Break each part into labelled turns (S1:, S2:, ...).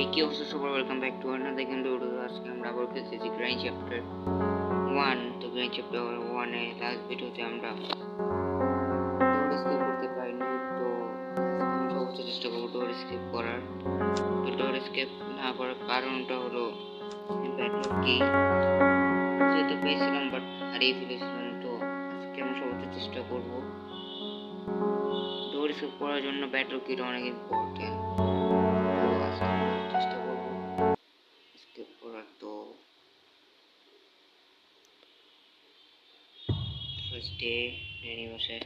S1: এই কি অবস্থা? সবার welcome back to another game আজকে আমরা আবার খেলতেছি গ্রাইন চ্যাপ্টার ওয়ান তো গ্রাইন চ্যাপ্টার ওয়ানে লাস্ট ভিডিওতে আমরা স্কিপ করতে পারিনি। তো চেষ্টা করব স্কিপ করার। তো স্কিপ না করার কারণটা হলো কি? যেহেতু পেয়েছিলাম বাট হারিয়ে ফেলেছিলাম তো আজকে আমি সর্বোচ্চ চেষ্টা করব। ডোর স্কিপ করার জন্য ব্যাটল কিটা অনেক ইম্পর্টেন্ট ডে রেডি বসে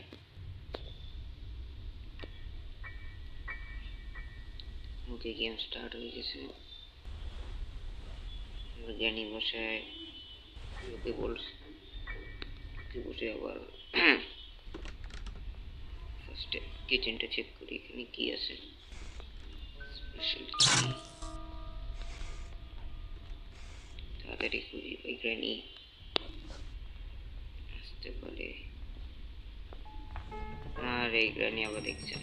S1: ওকে গেম স্টার্ট হয়ে গেছে জ্ঞানী বসায় ওকে বলছে ওকে বসে আবার ফার্স্টে কিচেনটা চেক করি এখানে কি আছে স্পেশাল তাড়াতাড়ি খুঁজি ওই গ্রানি আসতে পারে আর এই গ্রানি আবার দেখছে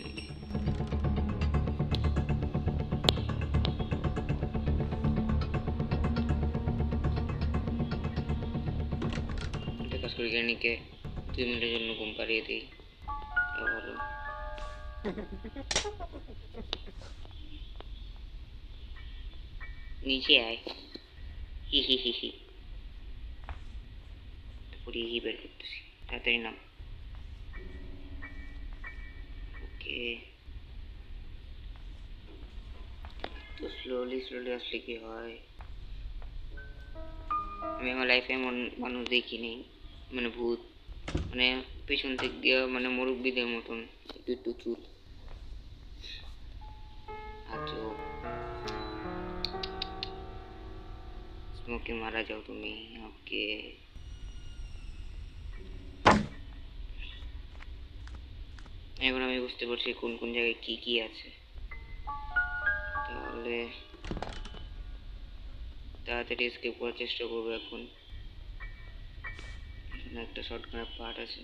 S1: একটা কাজ করি গ্রানিকে দুই মিনিটের জন্য ঘুম পাড়িয়ে দিই। ভালো নিচে আয়। হি হি হি হি। তারপরে হি বের করতেছি। তাড়াতাড়ি নাম। ওকে। তো স্লোলি স্লোলি আসলে কি হয়? আমি আমার লাইফে এমন মানুষ দেখিনি মানে ভূত মানে পেছন দিক দিয়ে মানে মুরব্বীদের মতন, একটু একটু চুল। স্মোকে মারা যাও তুমি ওকে এখন আমি বুঝতে পারছি কোন কোন জায়গায় কি কি আছে। তাহলে তাড়াতাড়ি স্কেপ করার চেষ্টা করব এখন। এখানে একটা শর্টকাট পার্ট আছে।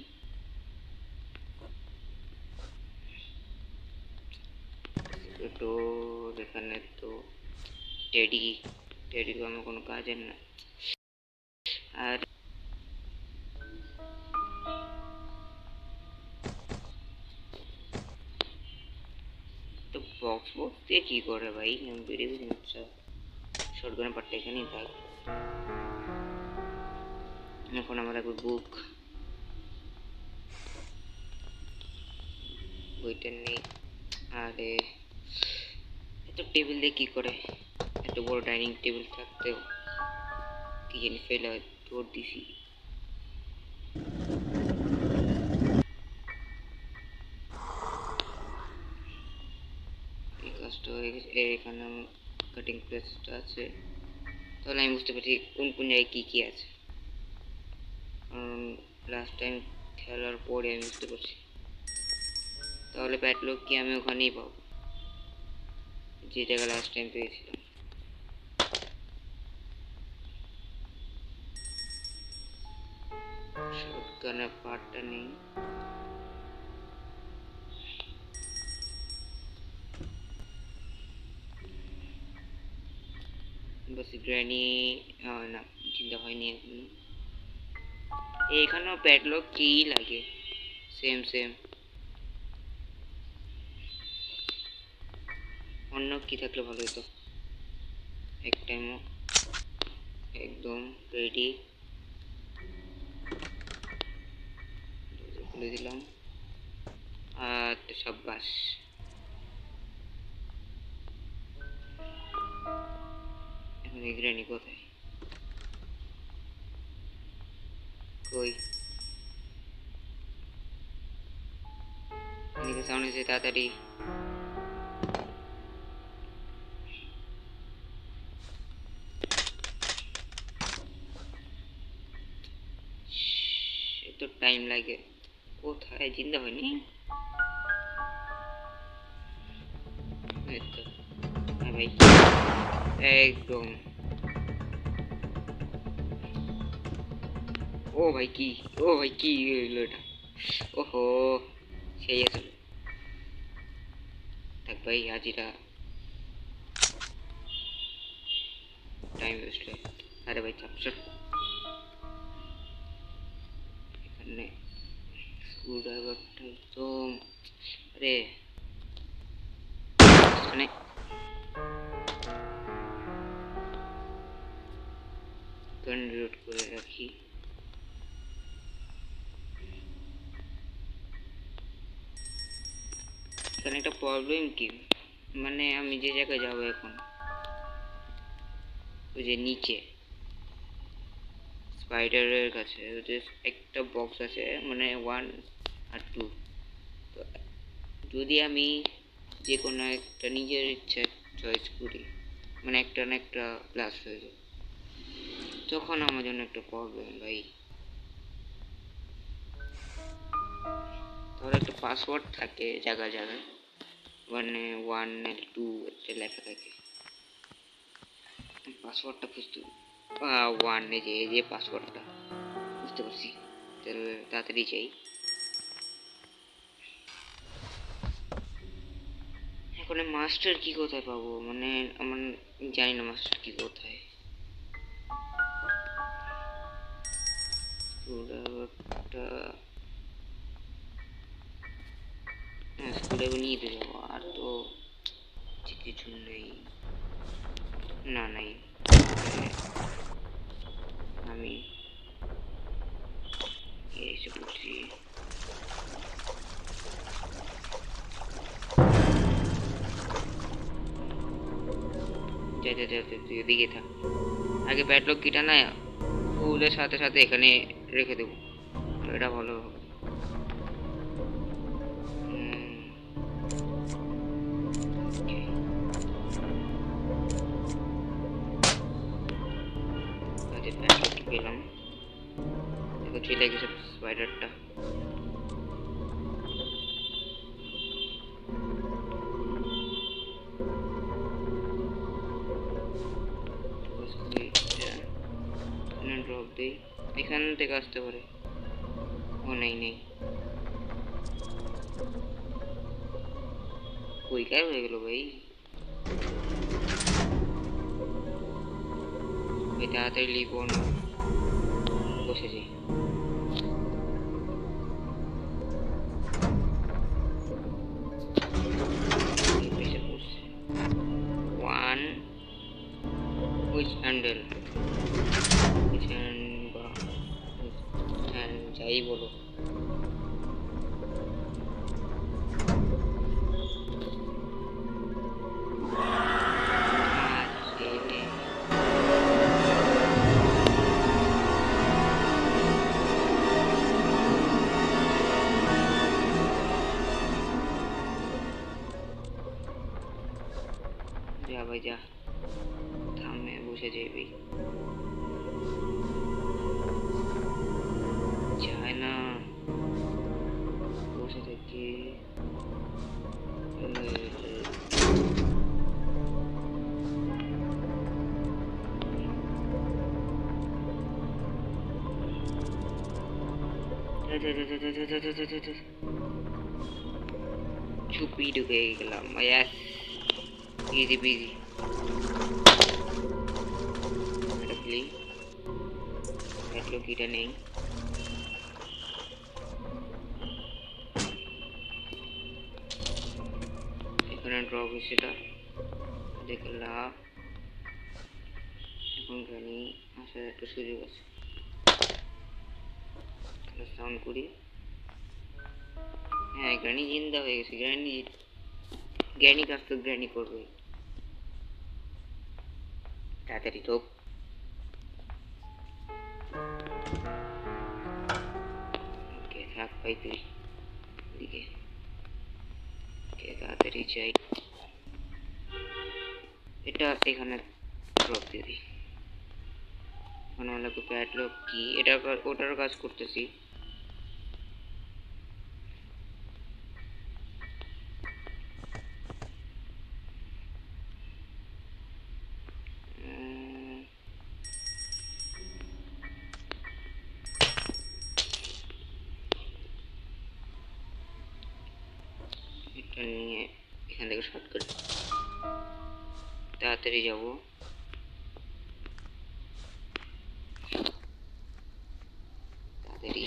S1: তো এখানে তো টেডি তো আমার কোনো কাজের না। আর দিয়ে কি করে ভাই? আমি বেরিয়ে বুঝি আচ্ছা শর্টগানের পার্টটা এখানেই থাক। এখন আমার লাগবে বুক বইটা নেই। আরে, এত টেবিল দিয়ে কি করে? এত বড় ডাইনিং টেবিল থাকতেও। কি জানি ফেলে দৌড় দিছি এই এই এখানে কাটিং প্লেসটা আছে। তাহলে আমি বুঝতে পারছি কোন কোন জায়গায় কী কী আছে। কারণ লাস্ট টাইম খেলার পরে আমি বুঝতে পারছি। তাহলে ব্যাটলগ কি আমি ওখানেই পাবো? যে জায়গা লাস্ট টাইম পেয়েছিলাম। শটগানের পার্টটা নেই। গ্র্যানি না, চিন্তা হয়নি এখন। এখানেও প্যাডলক কি লাগে সেম সেম অন্য কি থাকলে ভালো হতো? এক টাইমও একদম রেডি খুলে দিলাম। আর সাব্বাস। এখন এই গ্রানি কোথায় কই এদিকে সাউন্ড এসে তাড়াতাড়ি এত টাইম লাগে কোথায় জিন্দা হয়নি এই তো হ্যাঁ ভাই একদম ও ভাই কি, ও ভাই কি হইল এটা? ওহো, সেই আছে। থাক ভাই, হাজিরা। টাইম ওয়েস্ট হয় আরে ভাই চাপচাপ এখানে স্ক্রুড্রাইভারটা একদম আরে, এখানে। কনভার্ট করে রাখি। এখানে একটা প্রবলেম কি? মানে আমি যে জায়গায় যাব এখন, ওই যে নিচে স্পাইডারের কাছে, ওই যে একটা বক্স আছে মানে ওয়ান আর টু তো যদি আমি যে কোনো একটা নিজের ইচ্ছা চয়েস করি মানে একটা না একটা প্লাস হয়ে যায় তখন আমার জন্য একটা প্রবলেম ভাই। তাহলে একটা পাসওয়ার্ড থাকে জায়গা জায়গায়। মানে ওয়ান টু একটা লেখা থাকে। পাসওয়ার্ডটা খুঁজতে ওয়ান এই যে এই যে পাসওয়ার্ডটা বুঝতে পারছি। তাহলে তাড়াতাড়ি চাই এখন মাস্টার কি কোথায় পাবো? মানে আমার জানি না মাস্টার কি কোথায়। স্ক্রুড্রাইভারটা হ্যাঁ নিয়ে তো যাব। কিছু নেই। না নাই। আমি এসে পড়ছি যা যা যা যা, তুই এদিকে থাক। আগে ব্যাটলগ কিটা না ফুলের সাথে সাথে এখানে রেখে দেবো। এটা ভালো চলে স্পাইডারটা এখান থেকে আসতে পারে। ও নেই নেই। কই কার হয়ে গেল ভাই? তাড়াতাড়ি লিখব না। বসেছি। Which handle which hand বা hand যাই বলো আচ্ছা, এই- যা ভাই যা থামে বসে যাবি যায় না বসে থাকি চুপি ঢুকে ব্যাটলগ এটা নেই। এখানে ড্রপ সেটা দেখলাম এখন গানি আসার একটা সুযোগ আছে। সাউন্ড করি। হ্যাঁ গ্রানি জিন্দা হয়ে গেছে। গ্রানি গ্র্যানি কাজ তো গ্র্যানি করবে। তাড়াতাড়ি ঢোক। ভাই তুই এদিকে ওকে, তাড়াতাড়ি চাই এটা এখানে ড্রপ দিয়ে দিই। মনে প্যাডলক কি? এটা ওটার কাজ করতেছি। নিয়ে এখান থেকে শর্টকাট তাড়াতাড়ি যাব তাড়াতাড়ি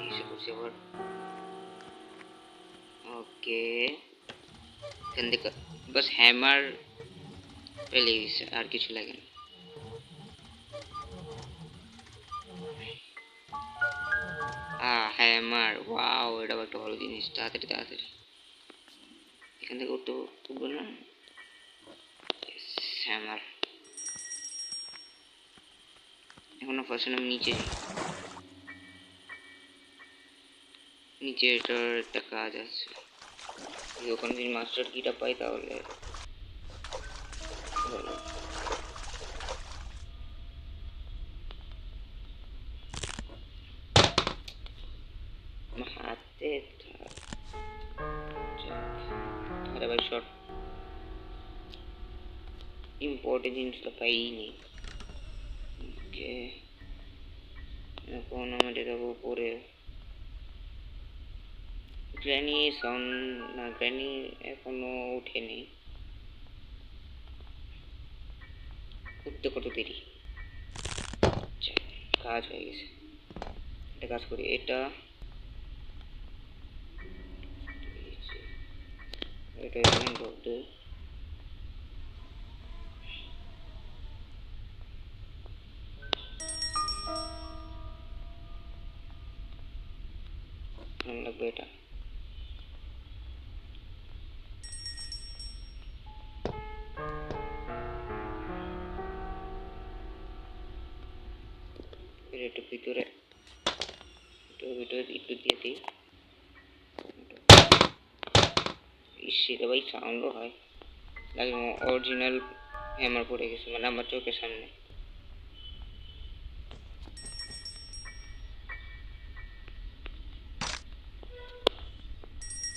S1: এইসব করছি আবার ওকে এখান থেকে বাস হ্যামার পেলে আর কিছু লাগে না আহ হ্যামার ওয়াও এটা একটা ভালো জিনিস, তাড়াতাড়ি তাড়াতাড়ি। এখান থেকে উঠতে উঠবো না? হ্যামার এখনও ফার্স্ট আমি নিচে। নিচে এটার একটা কাজ আছে। ওখানে যদি মাস্টার কিটা পাই তাহলে জিনিসটা পাইনি ওকে এখন আমাদের যাব উপরে গ্র্যানি সাউন্ড না গ্র্যানি এখনও উঠেনি উঠতে কত দেরি কাজ হয়ে গেছে একটা কাজ করি এটা এটা এখানে দেই। এটা। একটু ভিতরে একটু ভিতরে একটু দিয়ে দিই। সেটা ভাই সাউন্ডও হয়। লাগে অরিজিনাল হ্যামার পড়ে গেছে মানে আমার চোখের সামনে।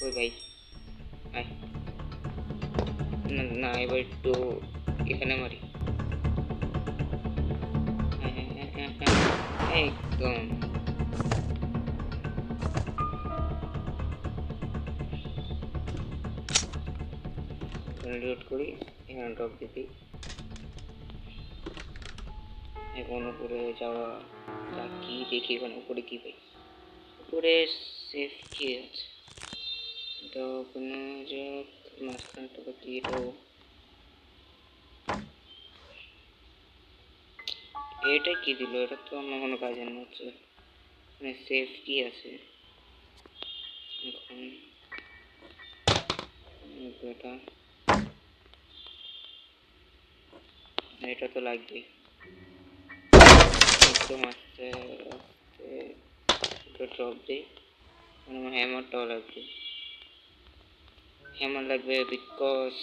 S1: কই ভাই না এবার একটু এখানে মারি। হ্যাঁ, হ্যাঁ, হ্যাঁ, একদম। করি এখানে ড্রপ দিতে এখন উপরে যাওয়া কি দেখি এখন উপরে কি পাই? উপরে সেফ কি আছে। এটা কোনো যে মাঝখানটা বা কি এটাও এটা কি দিল? এটা তো অন্য কোনো কাজের না হচ্ছে মানে সেফ কি আছে? এখন এটা। এটা তো লাগবে একদম আস্তে আস্তে ড্রপ দিই। মানে আমার হ্যামারটাও লাগবে। হ্যামার লাগবে বিকজ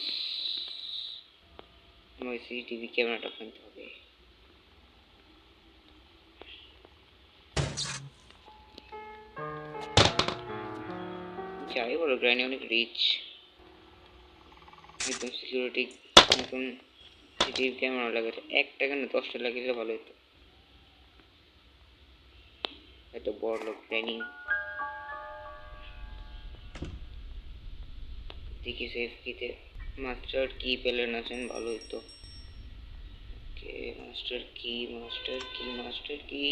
S1: আমার সিসিটিভি ক্যামেরাটা কিনতে হবে। যাই বলো গ্রাইনি অনেক রিচ একদম সিকিউরিটি এখন সিসিটিভি ক্যামেরা লাগাতে। একটা কেন দশটা লাগিয়ে ভালো হতো। এত বড় লোক ট্রেনিং দেখি সেফ কিতে মাস্টার কি পেলেন আছেন ভালো হতো okay master key master key master key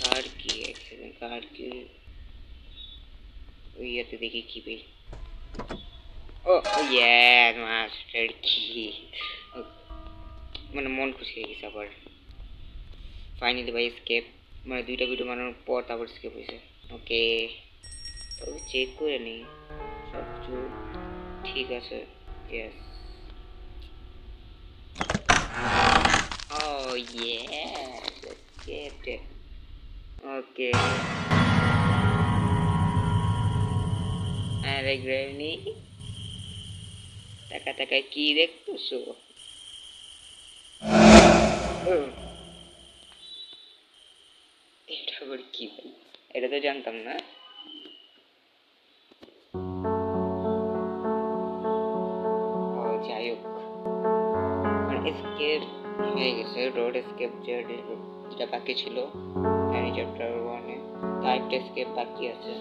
S1: কার কি এক কার কি ওই ইয়াতে দেখি কি পেই ও ইয়েস মাস্টার কি মানে মন খুশি হয়ে গেছে আবার। ফাইনালি ভাই স্কেপ মানে দুইটা ভিডিও বানানোর পর তারপর স্কেপ হয়েছে। ওকে তবে চেক করে নিই। সব কিছু ঠিক আছে yes Oh let's get it. Okay. আরে গ্রেনি টাকা টাকা কি দেখতেছো? এটা আবার কি? এটা তো জানতাম না। স্কেপ হয়ে গেছে রোড স্কেপ যেটা বাকি ছিল চ্যাপ্টার ওয়ানে তার একটা স্কেপ বাকি আছে।